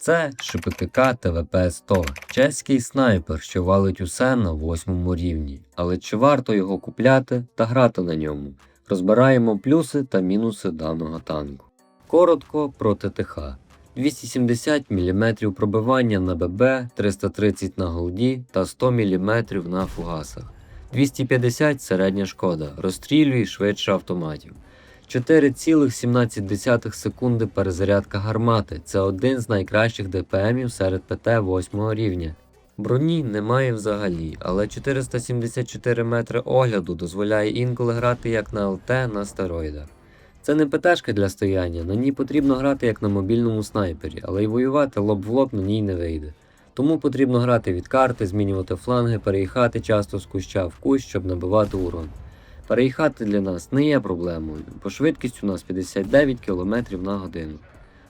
Це ШПТК ТВП-100, чеський снайпер, що валить усе на восьмому рівні. Але чи варто його купляти та грати на ньому? Розбираємо плюси та мінуси даного танку. Коротко про ТТХ. 270 мм пробивання на ББ, 330 на голді та 100 мм на фугасах. 250 середня шкода, розстрілює швидше автоматів. 4,17 секунди перезарядка гармати. Це один з найкращих ДПМів серед ПТ 8 рівня. Броні немає взагалі, але 474 метри огляду дозволяє інколи грати як на ЛТ на стероїдах. Це не ПТшка для стояння, на ній потрібно грати як на мобільному снайпері, але й воювати лоб в лоб на ній не вийде. Тому потрібно грати від карти, змінювати фланги, переїхати часто з куща в кущ, щоб набивати урон. Переїхати для нас не є проблемою, бо швидкість у нас 59 км на годину.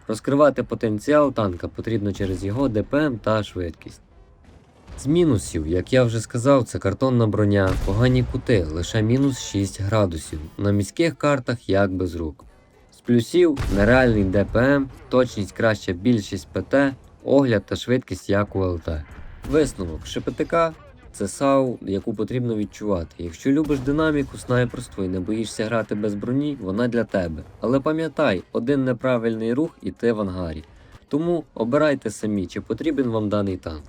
Розкривати потенціал танка потрібно через його ДПМ та швидкість. З мінусів, як я вже сказав, це картонна броня, погані кути, лише мінус 6 градусів. На міських картах як без рук. З плюсів нереальний ДПМ, точність краща більшість ПТ, огляд та швидкість як у ЛТ. Висновок ШПТК це САУ, яку потрібно відчувати. Якщо любиш динаміку, снайперство і не боїшся грати без броні, вона для тебе. Але пам'ятай, один неправильний рух і ти в ангарі. Тому обирайте самі, чи потрібен вам даний танк.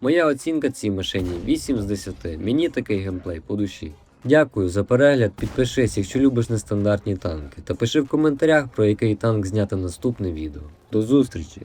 Моя оцінка цій машині 8 з 10. Мені такий геймплей по душі. Дякую за перегляд, підпишись, якщо любиш нестандартні танки, та пиши в коментарях, про який танк зняти наступне відео. До зустрічі!